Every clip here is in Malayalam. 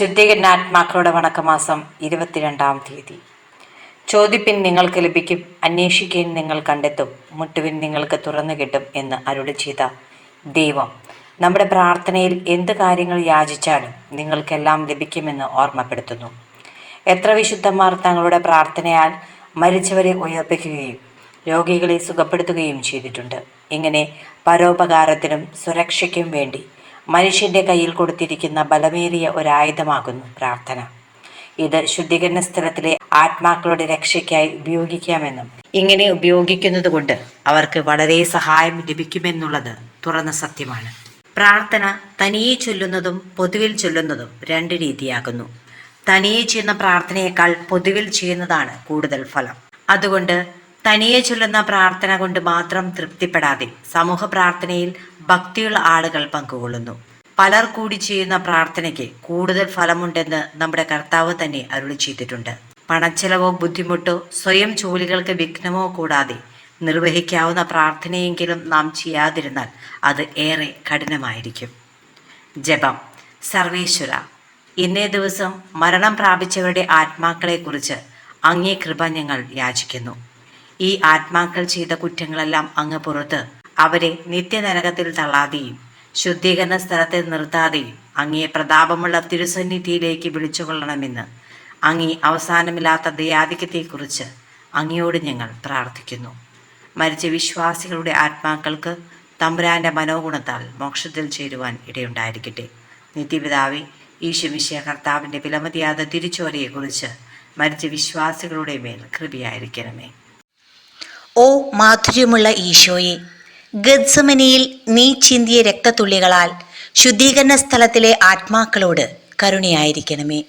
ശുദ്ധീകരണാത്മാക്കളുടെ വണക്കമാസം ഇരുപത്തിരണ്ടാം തീയതി. ചോദിപ്പിൻ നിങ്ങൾക്ക് ലഭിക്കും അന്വേഷിക്കുകയും നിങ്ങൾ കണ്ടെത്തും മുട്ടുവിൻ നിങ്ങൾക്ക് തുറന്നു കിട്ടും എന്ന് അരുളി ചെയ്ത ദൈവം. നമ്മുടെ പ്രാർത്ഥനയിൽ എന്ത് കാര്യങ്ങൾ യാചിച്ചാലും നിങ്ങൾക്കെല്ലാം ലഭിക്കുമെന്ന് ഓർമ്മപ്പെടുത്തുന്നു. എത്ര വിശുദ്ധന്മാർ തങ്ങളുടെ പ്രാർത്ഥനയാൽ മരിച്ചവരെ ഉയർപ്പിക്കുകയും രോഗികളെ സുഖപ്പെടുത്തുകയും ചെയ്തിട്ടുണ്ട്. ഇങ്ങനെ പരോപകാരത്തിനും സുരക്ഷയ്ക്കും വേണ്ടി മനുഷ്യന്റെ കയ്യിൽ കൊടുത്തിരിക്കുന്ന ബലമേറിയ ഒരായുധമാകുന്നു പ്രാർത്ഥന. ഇത് ശുദ്ധീകരണ സ്ഥലത്തിലെ ആത്മാക്കളുടെ രക്ഷയ്ക്കായി ഉപയോഗിക്കാമെന്നും ഇങ്ങനെ ഉപയോഗിക്കുന്നത് കൊണ്ട് അവർക്ക് വളരെ സഹായം ലഭിക്കുമെന്നുള്ളത് തുറന്ന സത്യമാണ്. പ്രാർത്ഥന തനിയെ ചൊല്ലുന്നതും പൊതുവിൽ ചൊല്ലുന്നതും രണ്ട് രീതിയാകുന്നു. തനിയെ ചെയ്യുന്ന പ്രാർത്ഥനയേക്കാൾ പൊതുവിൽ ചെയ്യുന്നതാണ് കൂടുതൽ ഫലം. അതുകൊണ്ട് തനിയെ ചൊല്ലുന്ന പ്രാർത്ഥന കൊണ്ട് മാത്രം തൃപ്തിപ്പെടാതെ സമൂഹ പ്രാർത്ഥനയിൽ ഭക്തിയുള്ള ആളുകൾ പങ്കുകൊള്ളുന്നു. പലർ കൂടി ചെയ്യുന്ന പ്രാർത്ഥനയ്ക്ക് കൂടുതൽ ഫലമുണ്ടെന്ന് നമ്മുടെ കർത്താവ് തന്നെ അരുളി ചെയ്തിട്ടുണ്ട്. പണച്ചെലവോ ബുദ്ധിമുട്ടോ സ്വയം ജോലികൾക്ക് വിഘ്നമോ കൂടാതെ നിർവഹിക്കാവുന്ന പ്രാർത്ഥനയെങ്കിലും നാം ചെയ്യാതിരുന്നാൽ അത് ഏറെ കഠിനമായിരിക്കും. ജപം. സർവേശ്വര ഇന്നേ ദിവസം മരണം പ്രാപിച്ചവരുടെ ആത്മാക്കളെക്കുറിച്ച് അങ്ങേ കൃപ ഞങ്ങൾ യാചിക്കുന്നു. ഈ ആത്മാക്കൾ ചെയ്ത കുറ്റങ്ങളെല്ലാം അങ്ങ് പുറത്ത് അവരെ നിത്യനരകത്തിൽ തള്ളാതെയും ശുദ്ധീകരണ സ്ഥലത്തെ നിർത്താതെയും അങ്ങേ പ്രതാപമുള്ള തിരുസന്നിധിയിലേക്ക് വിളിച്ചുകൊള്ളണമെന്ന് അങ്ങേ അവസാനമില്ലാത്ത ദയാധിക്യത്തെക്കുറിച്ച് അങ്ങയോട് ഞങ്ങൾ പ്രാർത്ഥിക്കുന്നു. മരിച്ച വിശ്വാസികളുടെ ആത്മാക്കൾക്ക് തമ്പുരാന്റെ മനോഗുണത്താൽ മോക്ഷത്തിൽ ചേരുവാൻ ഇടയുണ്ടായിരിക്കട്ടെ. നിത്യപിതാവി ഈശുമിശിയ കർത്താവിന്റെ വിലമതിയാത തിരിച്ചോരയെക്കുറിച്ച് മരിച്ച വിശ്വാസികളുടെ മേൽ കൃപയായിരിക്കണമേ. ഓ മാധുര്യമുള്ള ഈശോയെ ഗദ്സമനിയിൽ നീ ചിന്തിയ രക്തത്തുള്ളികളാൽ ശുദ്ധീകരണ സ്ഥലത്തിലെ ആത്മാക്കളോട് കരുണയായിരിക്കണമേ.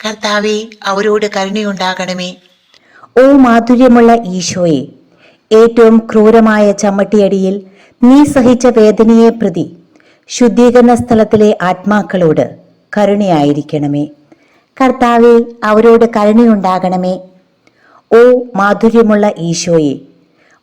കർത്താവെ അവരോട് കരുണയുണ്ടാകണമേ. ഓ മാധുര്യമുള്ള ഈശോയെ ഏറ്റവും ക്രൂരമായ ചമ്മട്ടിയടിയിൽ നീ സഹിച്ച വേദനയെ പ്രതി ശുദ്ധീകരണ സ്ഥലത്തിലെ ആത്മാക്കളോട് കരുണയായിരിക്കണമേ. കർത്താവെ അവരോട് കരുണയുണ്ടാകണമേ. ഓ മാധുര്യമുള്ള ഈശോയെ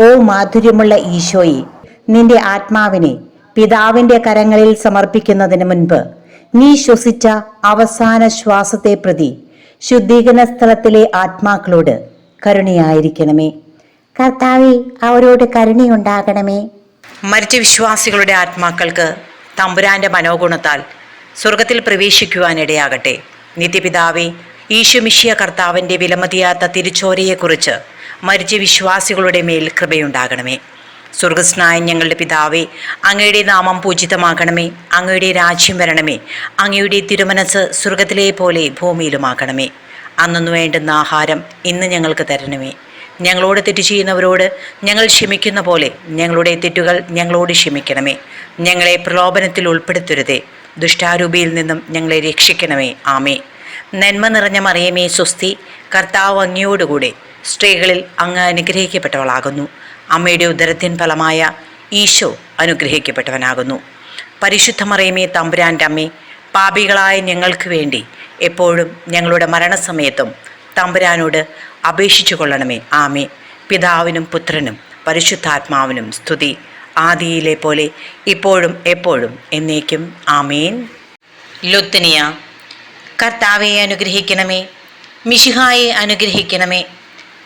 ഓ മാധുര്യമുള്ള ഈശോയെ നിന്റെ ആത്മാവിനെ പിതാവിന്റെ കരങ്ങളിൽ സമർപ്പിക്കുന്നതിന് മുൻപ് നീ ശ്വസിച്ച അവസാന ശ്വാസത്തെ പ്രതി ശുദ്ധീകരണ സ്ഥലത്തിലെ ആത്മാക്കളോട് കരുണയായിരിക്കണമേ. കർത്താവെ അവരോട് കരുണയുണ്ടാകണമേ. മരിച്ച വിശ്വാസികളുടെ ആത്മാക്കൾക്ക് തമ്പുരാന്റെ മനോഗുണത്താൽ സ്വർഗത്തിൽ പ്രവേശിക്കുവാനിടയാകട്ടെ. നിത്യപിതാവേ ഈശുമിഷിയ കർത്താവിന്റെ വിലമതിയാത്ത തിരിച്ചോരയെക്കുറിച്ച് മരിച്ച വിശ്വാസികളുടെ മേൽ കൃപയുണ്ടാകണമേ. സ്വർഗസ്നായ ഞങ്ങളുടെ പിതാവേ അങ്ങയുടെ നാമം പൂജിതമാകണമേ അങ്ങയുടെ രാജ്യം വരണമേ അങ്ങയുടെ തിരുമനസ് സ്വർഗത്തിലെ പോലെ ഭൂമിയിലുമാകണമേ. അന്നു വേണ്ടുന്ന ആഹാരം ഇന്ന് ഞങ്ങൾക്ക് തരണമേ. ഞങ്ങളോട് തെറ്റ് ചെയ്യുന്നവരോട് ഞങ്ങൾ ക്ഷമിക്കുന്ന പോലെ ഞങ്ങളുടെ തെറ്റുകൾ ഞങ്ങളോട് ക്ഷമിക്കണമേ. ഞങ്ങളെ പ്രലോഭനത്തിൽ ഉൾപ്പെടുത്തരുതേ. ദുഷ്ടാരൂപിയിൽ നിന്നും ഞങ്ങളെ രക്ഷിക്കണമേ. ആമേ നന്മ നിറഞ്ഞ മറിയമേ സ്വസ്തി. കർത്താവ് അങ്ങയോടുകൂടെ സ്ത്രീകളിൽ അങ്ങ് അനുഗ്രഹിക്കപ്പെട്ടവളാകുന്നു. അമ്മയുടെ ഉദരത്തിൻ ഫലമായ ഈശോ അനുഗ്രഹിക്കപ്പെട്ടവനാകുന്നു. പരിശുദ്ധ മറിയമേ തമ്പുരാന്റെ അമ്മേ പാപികളായ ഞങ്ങൾക്ക് വേണ്ടി എപ്പോഴും ഞങ്ങളുടെ മരണസമയത്തും തമ്പുരാനോട് അപേക്ഷിച്ചു കൊള്ളണമേ. ആമേ പിതാവിനും പുത്രനും പരിശുദ്ധാത്മാവിനും സ്തുതി. ആദിയിലെ പോലെ ഇപ്പോഴും എപ്പോഴും എന്നേക്കും. ആമേൻ. ലുത്തനിയ കർത്താവെ അനുഗ്രഹിക്കണമേ. മിഷിഹായെ അനുഗ്രഹിക്കണമേ.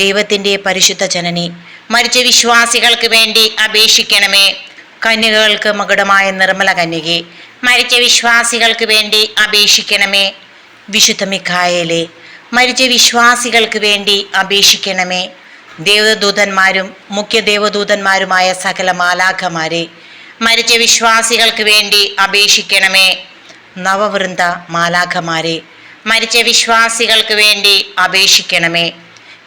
ദൈവത്തിന്റെ പരിശുദ്ധ ജനനി മരിച്ച വിശ്വാസികൾക്ക് വേണ്ടി അപേക്ഷിക്കണമേ. കന്യകകൾക്ക് മകുടമായ നിർമ്മല കന്യകെ മരിച്ച വിശ്വാസികൾക്ക് വേണ്ടി അപേക്ഷിക്കണമേ. വിശുദ്ധ മിഖായലെ മരിച്ച വിശ്വാസികൾക്ക് വേണ്ടി അപേക്ഷിക്കണമേ. ദേവദൂതന്മാരും മുഖ്യ ദേവദൂതന്മാരുമായ സകല മാലാഖമാരെ മരിച്ച വിശ്വാസികൾക്ക് വേണ്ടി അപേക്ഷിക്കണമേ. നവവൃന്ദ മാലാഖമാരെ മരിച്ച വിശ്വാസികൾക്ക് വേണ്ടി അപേക്ഷിക്കണമേ.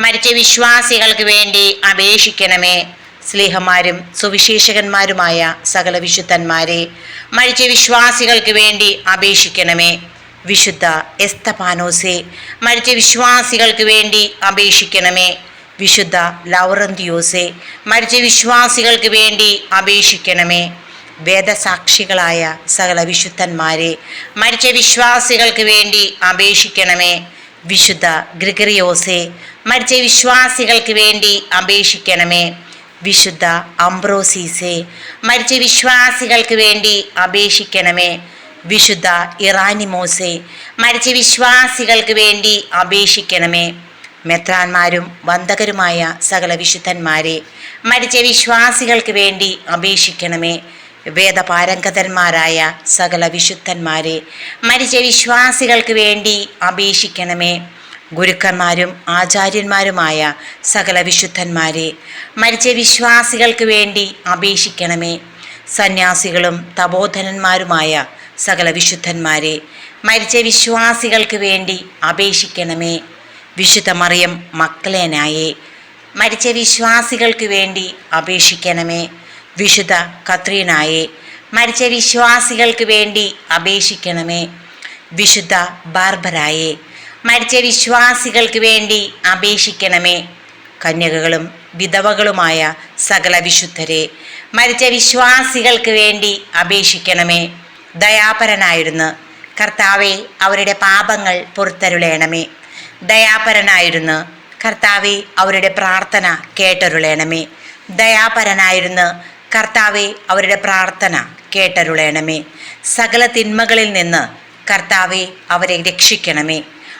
മരിച്ച വിശ്വാസികൾക്ക് വേണ്ടി അപേക്ഷിക്കണമേ. സ്ലീഹമാരും സുവിശേഷകന്മാരുമായ സകല വിശുദ്ധന്മാരെ മരിച്ച വിശ്വാസികൾക്ക് വേണ്ടി അപേക്ഷിക്കണമേ. വിശുദ്ധ എസ്തപാനോസെ മരിച്ച വിശ്വാസികൾക്ക് വേണ്ടി അപേക്ഷിക്കണമേ. വിശുദ്ധ ലൗറന്തിയോസെ മരിച്ച വിശ്വാസികൾക്ക് വേണ്ടി അപേക്ഷിക്കണമേ. വേദസാക്ഷികളായ സകല വിശുദ്ധന്മാരെ മരിച്ച വിശ്വാസികൾക്ക് വേണ്ടി അപേക്ഷിക്കണമേ. വിശുദ്ധ ഗ്രിഗറിയോസെ മരിച്ച വിശ്വാസികൾക്ക് വേണ്ടി അപേക്ഷിക്കണമേ. വിശുദ്ധ അംബ്രോസീസെ മരിച്ച വിശ്വാസികൾക്ക് വേണ്ടി അപേക്ഷിക്കണമേ. വിശുദ്ധ ഇറാനിമോസേ മരിച്ച വിശ്വാസികൾക്ക് വേണ്ടി അപേക്ഷിക്കണമേ. മെത്രാന്മാരും വന്ദകരുമായ സകല വിശുദ്ധന്മാരെ മരിച്ച വിശ്വാസികൾക്ക് വേണ്ടി അപേക്ഷിക്കണമേ. വേദപാരംഗതന്മാരായ സകല വിശുദ്ധന്മാരെ മരിച്ച വിശ്വാസികൾക്ക് വേണ്ടി അപേക്ഷിക്കണമേ. ഗുരുക്കന്മാരും ആചാര്യന്മാരുമായ സകല വിശുദ്ധന്മാരെ മരിച്ച വിശ്വാസികൾക്ക് വേണ്ടി അപേക്ഷിക്കണമേ. സന്യാസികളും തപോധനന്മാരുമായ സകല വിശുദ്ധന്മാരെ മരിച്ച വിശ്വാസികൾക്ക് വേണ്ടി അപേക്ഷിക്കണമേ. വിശുദ്ധ മറിയം മക്കളേനായെ മരിച്ച വിശ്വാസികൾക്ക് വേണ്ടി അപേക്ഷിക്കണമേ. വിശുദ്ധ കത്രീനായെ മരിച്ച വിശ്വാസികൾക്ക് വേണ്ടി അപേക്ഷിക്കണമേ. വിശുദ്ധ ബാർബരായെ മരിച്ച വിശ്വാസികൾക്ക് വേണ്ടി അപേക്ഷിക്കണമേ. കന്യകകളും വിധവകളുമായ സകല വിശുദ്ധരെ മരിച്ച വിശ്വാസികൾക്ക് വേണ്ടി അപേക്ഷിക്കണമേ. ദയാപരനായിരുന്നു കർത്താവെ അവരുടെ പാപങ്ങൾ പുറത്തരുളേണമേ. ദയാപരനായിരുന്നു കർത്താവെ അവരുടെ പ്രാർത്ഥന കേട്ടരുളേണമേ. ദയാപരനായിരുന്നു കർത്താവെ അവരുടെ പ്രാർത്ഥന കേട്ടരുളേണമേ. സകല തിന്മകളിൽ നിന്ന് കർത്താവെ അവരെ രക്ഷിക്കണമേ.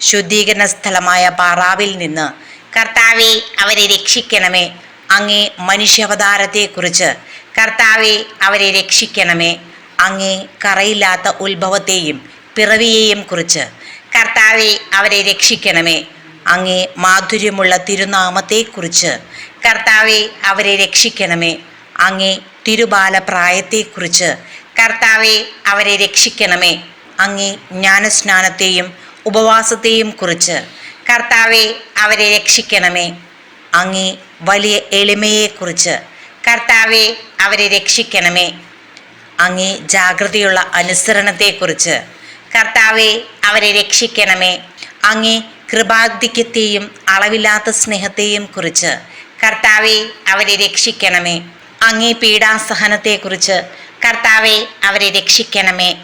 ശുദ്ധീകരണ സ്ഥലമായ പാറാവിൽ നിന്ന് കർത്താവെ അവരെ രക്ഷിക്കണമേ. അങ്ങേ മനുഷ്യാവതാരത്തെക്കുറിച്ച് കർത്താവെ അവരെ രക്ഷിക്കണമേ. അങ്ങേ കറയില്ലാത്ത ഉത്ഭവത്തെയും പിറവിയെയും കുറിച്ച് കർത്താവെ അവരെ രക്ഷിക്കണമേ. അങ്ങേ മാധുര്യമുള്ള തിരുനാമത്തെക്കുറിച്ച് കർത്താവെ അവരെ രക്ഷിക്കണമേ. അങ്ങേ തിരുബാല പ്രായത്തെക്കുറിച്ച് കർത്താവെ അവരെ രക്ഷിക്കണമേ. അങ്ങേ ജ്ഞാനസ്നാനത്തെയും ഉപവാസത്തെയും കുറിച്ച്. കർത്താവെ അവരെ രക്ഷിക്കണമേ. അങ്ങേ വലിയ എളിമയെക്കുറിച്ച്. കർത്താവെ അവരെ രക്ഷിക്കണമേ. അങ്ങേ ജാഗ്രതയുള്ള അനുസരണത്തെക്കുറിച്ച്. കർത്താവെ അവരെ രക്ഷിക്കണമേ. അങ്ങേ കൃപാധിക്യത്തെയും അളവില്ലാത്ത സ്നേഹത്തെയും കുറിച്ച്. കർത്താവെ അവരെ രക്ഷിക്കണമേ. അങ്ങേ പീഡാസഹനത്തെക്കുറിച്ച്. കർത്താവെ അവരെ രക്ഷിക്കണമേ.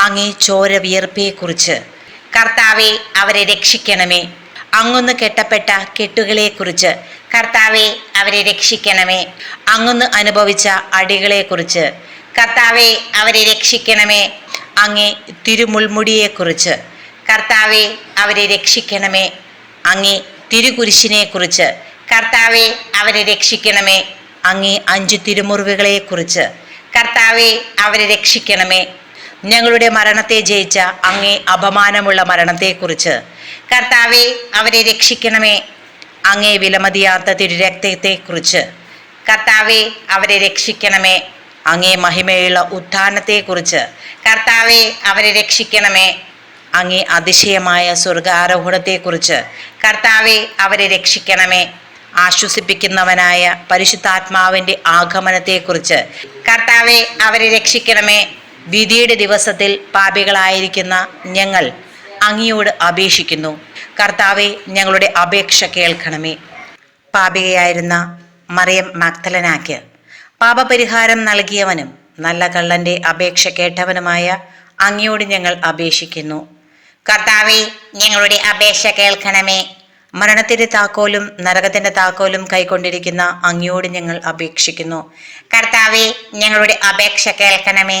അങ്ങേ ചോര വിയർപ്പയെക്കുറിച്ച് കർത്താവെ അവരെ രക്ഷിക്കണമേ. അങ്ങൊന്ന് കെട്ടപ്പെട്ട കെട്ടുകളെ കുറിച്ച് കർത്താവെ അവരെ രക്ഷിക്കണമേ. അങ്ങൊന്ന് അനുഭവിച്ച അടികളെ കുറിച്ച് കർത്താവെ അവരെ രക്ഷിക്കണമേ. അങ്ങേ തിരുമുൾമുടിയെക്കുറിച്ച്. കർത്താവെ അവരെ രക്ഷിക്കണമേ. അങ്ങേ തിരുകുരിശിനെ കുറിച്ച് കർത്താവെ അവരെ രക്ഷിക്കണമേ. അങ്ങേ അഞ്ചു തിരുമുറിവുകളെ കുറിച്ച് കർത്താവെ അവരെ രക്ഷിക്കണമേ. ഞങ്ങളുടെ മരണത്തെ ജയിച്ച അങ്ങേ അപമാനമുള്ള മരണത്തെക്കുറിച്ച്. കർത്താവെ അവരെ രക്ഷിക്കണമേ. അങ്ങേ വിലമതിയാത്ത തിരുരക്തത്തെക്കുറിച്ച്. കർത്താവെ അവരെ രക്ഷിക്കണമേ. അങ്ങേ മഹിമയുള്ള ഉത്ഥാനത്തെക്കുറിച്ച്. കർത്താവെ അവരെ രക്ഷിക്കണമേ. അങ്ങേ അതിശയമായ സ്വർഗാരോഹണത്തെക്കുറിച്ച്. കർത്താവെ അവരെ രക്ഷിക്കണമേ. ആശ്വസിപ്പിക്കുന്നവനായ പരിശുദ്ധാത്മാവിന്റെ ആഗമനത്തെക്കുറിച്ച്. കർത്താവെ അവരെ രക്ഷിക്കണമേ. വിധിയുടെ ദിവസത്തിൽ പാപികളായിരിക്കുന്ന ഞങ്ങൾ അങ്ങയോട് അപേക്ഷിക്കുന്നു. കർത്താവെ ഞങ്ങളുടെ അപേക്ഷ കേൾക്കണമേ. പാപികയായിരുന്ന മറിയം മക്തലനാക്ക് പാപപരിഹാരം നൽകിയവനും നല്ല കള്ളന്റെ അപേക്ഷ കേട്ടവനുമായ അങ്ങയോട് ഞങ്ങൾ അപേക്ഷിക്കുന്നു. കർത്താവെ ഞങ്ങളുടെ അപേക്ഷ കേൾക്കണമേ. മരണത്തിന്റെ താക്കോലും നരകത്തിന്റെ താക്കോലും കൈക്കൊണ്ടിരിക്കുന്ന അങ്ങയോട് ഞങ്ങൾ അപേക്ഷിക്കുന്നു. കർത്താവെ ഞങ്ങളുടെ അപേക്ഷ കേൾക്കണമേ.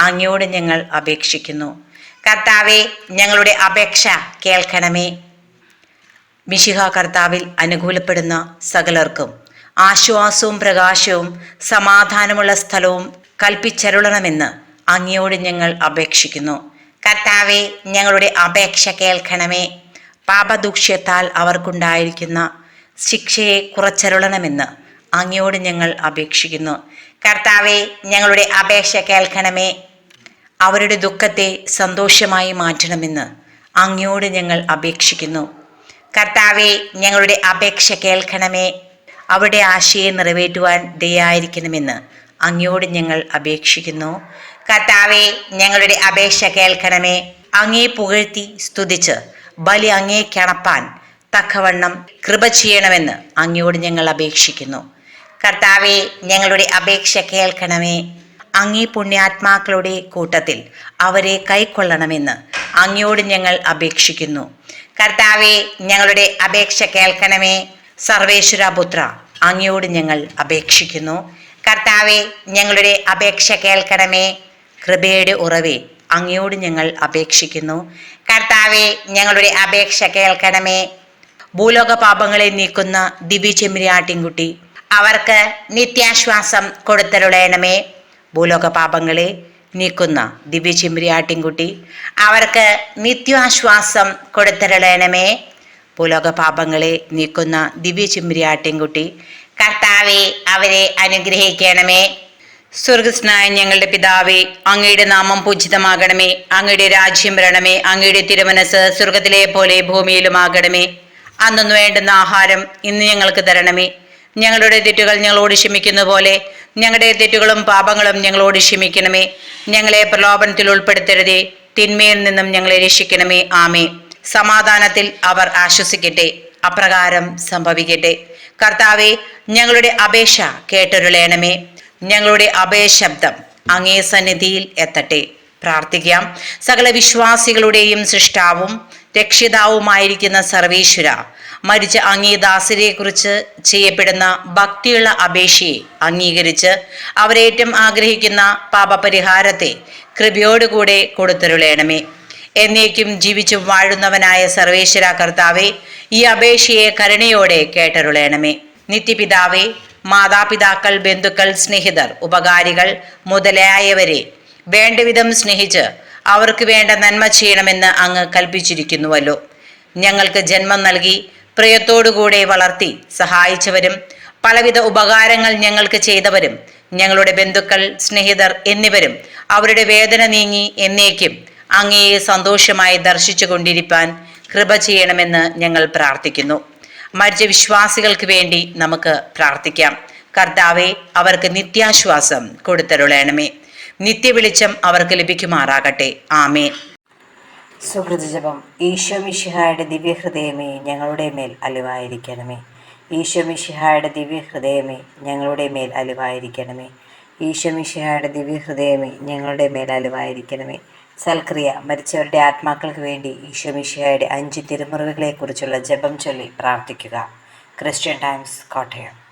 അങ്ങയോട് ഞങ്ങൾ അപേക്ഷിക്കുന്നു. കർത്താവെ ഞങ്ങളുടെ അപേക്ഷ കേൾക്കണമേ. മിശിഹ കർത്താവിൽ അനുകൂലപ്പെടുന്ന സകലർക്കും ആശ്വാസവും പ്രകാശവും സമാധാനമുള്ള സ്ഥലവും കൽപ്പിച്ചരുളണമെന്ന് അങ്ങയോട് ഞങ്ങൾ അപേക്ഷിക്കുന്നു. കർത്താവെ ഞങ്ങളുടെ അപേക്ഷ കേൾക്കണമേ. പാപദൂക്ഷ്യത്താൽ അവർക്കുണ്ടായിരിക്കുന്ന ശിക്ഷയെ കുറച്ചരുളണമെന്ന് അങ്ങയോട് ഞങ്ങൾ അപേക്ഷിക്കുന്നു. കർത്താവെ ഞങ്ങളുടെ അപേക്ഷ കേൾക്കണമേ. അവരുടെ ദുഃഖത്തെ സന്തോഷമായി മാറ്റണമെന്ന് അങ്ങയോട് ഞങ്ങൾ അപേക്ഷിക്കുന്നു. കർത്താവെ ഞങ്ങളുടെ അപേക്ഷ കേൾക്കണമേ. അവരുടെ ആശയെ നിറവേറ്റുവാൻ ദയായിരിക്കണമെന്ന് അങ്ങയോട് ഞങ്ങൾ അപേക്ഷിക്കുന്നു. കർത്താവെ ഞങ്ങളുടെ അപേക്ഷ കേൾക്കണമേ. അങ്ങേ പുകഴ്ത്തി സ്തുതിച്ച് ബലി അങ്ങേ കിണപ്പാൻ തക്കവണ്ണം കൃപ ചെയ്യണമെന്ന് അങ്ങയോട് ഞങ്ങൾ അപേക്ഷിക്കുന്നു. കർത്താവെ ഞങ്ങളുടെ അപേക്ഷ കേൾക്കണമേ. അങ്ങേ പുണ്യാത്മാക്കളുടെ കൂട്ടത്തിൽ അവരെ കൈക്കൊള്ളണമെന്ന് അങ്ങയോട് ഞങ്ങൾ അപേക്ഷിക്കുന്നു. കർത്താവെ ഞങ്ങളുടെ അപേക്ഷ കേൾക്കണമേ. സർവേശ്വരപുത്ര അങ്ങയോട് ഞങ്ങൾ അപേക്ഷിക്കുന്നു. കർത്താവെ ഞങ്ങളുടെ അപേക്ഷ കേൾക്കണമേ. കൃപയുടെ ഉറവേ അങ്ങയോട് ഞങ്ങൾ അപേക്ഷിക്കുന്നു. കർത്താവെ ഞങ്ങളുടെ അപേക്ഷ കേൾക്കണമേ. ഭൂലോക പാപങ്ങളെ നീക്കുന്ന ദിവ്യ ചെമ്മിരിയാട്ടിൻകുട്ടി അവർക്ക് നിത്യാശ്വാസം കൊടുത്തരുളയണമേ ഭൂലോക പാപങ്ങളെ നീക്കുന്ന ദിവ്യ ചെമ്മിരിയാട്ടിൻകുട്ടി അവർക്ക് നിത്യാശ്വാസം കൊടുത്തരുളയണമേ. ഭൂലോക പാപങ്ങളെ നീക്കുന്ന ദിവ്യ ചെമ്മിരിയാട്ടിൻകുട്ടി കർത്താവെ അവരെ അനുഗ്രഹിക്കണമേ. സ്വർഗസ്നായ ഞങ്ങളുടെ പിതാവേ അങ്ങയുടെ നാമം പൂജിതമാകണമേ. അങ്ങയുടെ രാജ്യം വരണമേ. അങ്ങയുടെ തിരുമനസ് സ്വർഗത്തിലെ പോലെ ഭൂമിയിലുമാകണമേ. അന്നു വേണ്ടുന്ന ആഹാരം ഇന്ന് ഞങ്ങൾക്ക് തരണമേ. ഞങ്ങളുടെ തെറ്റുകൾ ഞങ്ങളോട് ക്ഷമിക്കുന്ന പോലെ ഞങ്ങളുടെ തെറ്റുകളും പാപങ്ങളും ഞങ്ങളോട് ക്ഷമിക്കണമേ. ഞങ്ങളെ പ്രലോഭനത്തിൽ ഉൾപ്പെടുത്തരുതേ. തിന്മയിൽ നിന്നും ഞങ്ങളെ രക്ഷിക്കണമേ. ആമേ സമാധാനത്തിൽ അവർ ആശ്വസിക്കട്ടെ. അപ്രകാരം സംഭവിക്കട്ടെ. കർത്താവെ ഞങ്ങളുടെ അപേക്ഷ കേട്ടൊരുളയണമേ ഞങ്ങളുടെ അഭയശബ്ദം അങ്ങേ സന്നിധിയിൽ എത്തട്ടെ. പ്രാർത്ഥിക്കാം. സകല വിശ്വാസികളുടെയും സൃഷ്ടാവും രക്ഷിതാവുമായിരിക്കുന്ന സർവേശ്വര മരിച്ച അങ്ങേ കുറിച്ച് ചെയ്യപ്പെടുന്ന ഭക്തിയുള്ള അപേക്ഷയെ അംഗീകരിച്ച് അവരേറ്റം ആഗ്രഹിക്കുന്ന പാപപരിഹാരത്തെ കൃപയോടുകൂടെ കൊടുത്തരുളയണമേ എന്നേക്കും ജീവിച്ചു വാഴുന്നവനായ സർവേശ്വര കർത്താവെ ഈ അപേക്ഷയെ കരുണയോടെ കേട്ടരുളയണമേ നിത്യപിതാവേ മാതാപിതാക്കൾ ബന്ധുക്കൾ സ്നേഹിതർ ഉപകാരികൾ മുതലായവരെ വേണ്ടവിധം സ്നേഹിച്ച് അവർക്ക് വേണ്ട നന്മ ചെയ്യണമെന്ന് അങ്ങ് കൽപ്പിച്ചിരിക്കുന്നുവല്ലോ. ഞങ്ങൾക്ക് ജന്മം നൽകി പ്രിയത്തോടുകൂടെ വളർത്തി സഹായിച്ചവരും പലവിധ ഉപകാരങ്ങൾ ഞങ്ങൾക്ക് ചെയ്തവരും ഞങ്ങളുടെ ബന്ധുക്കൾ സ്നേഹിതർ എന്നിവരും അവരുടെ വേദന നീങ്ങി എന്നേക്കും അങ്ങയെ സന്തോഷമായി ദർശിച്ചു കൊണ്ടിരിക്കാൻ കൃപ ചെയ്യണമെന്ന് ഞങ്ങൾ പ്രാർത്ഥിക്കുന്നു. മരിച്ച വിശ്വാസികൾക്ക് വേണ്ടി നമുക്ക് പ്രാർത്ഥിക്കാം. കർത്താവെ അവർക്ക് നിത്യാശ്വാസം കൊടുത്തരുളയണമേ നിത്യവെളിച്ചം അവർക്ക് ലഭിക്കുമാറാകട്ടെ. ആമേൻ. സുഹൃതജപം. ഈശോ മിശിഹായുടെ ദിവ്യഹൃദയമേ ഞങ്ങളുടെ മേൽ അലിവായിരിക്കണമേ. ഈശോ മിഷിഹായുടെ ദിവ്യഹൃദയമേ ഞങ്ങളുടെ മേൽ അലിവായിരിക്കണമേ. ഈശോ മിഷിഹായുടെ ദിവ്യഹൃദയമേ ഞങ്ങളുടെ മേൽ അലിവായിരിക്കണമേ. സൽക്രിയ മരിച്ചവരുടെ ആത്മാക്കൾക്ക് വേണ്ടി ഈശോ മിഷിഹായുടെ അഞ്ച് തിരുമുറിവുകളെക്കുറിച്ചുള്ള ജപം ചൊല്ലി പ്രാർത്ഥിക്കുക. Christian Times Kottayam.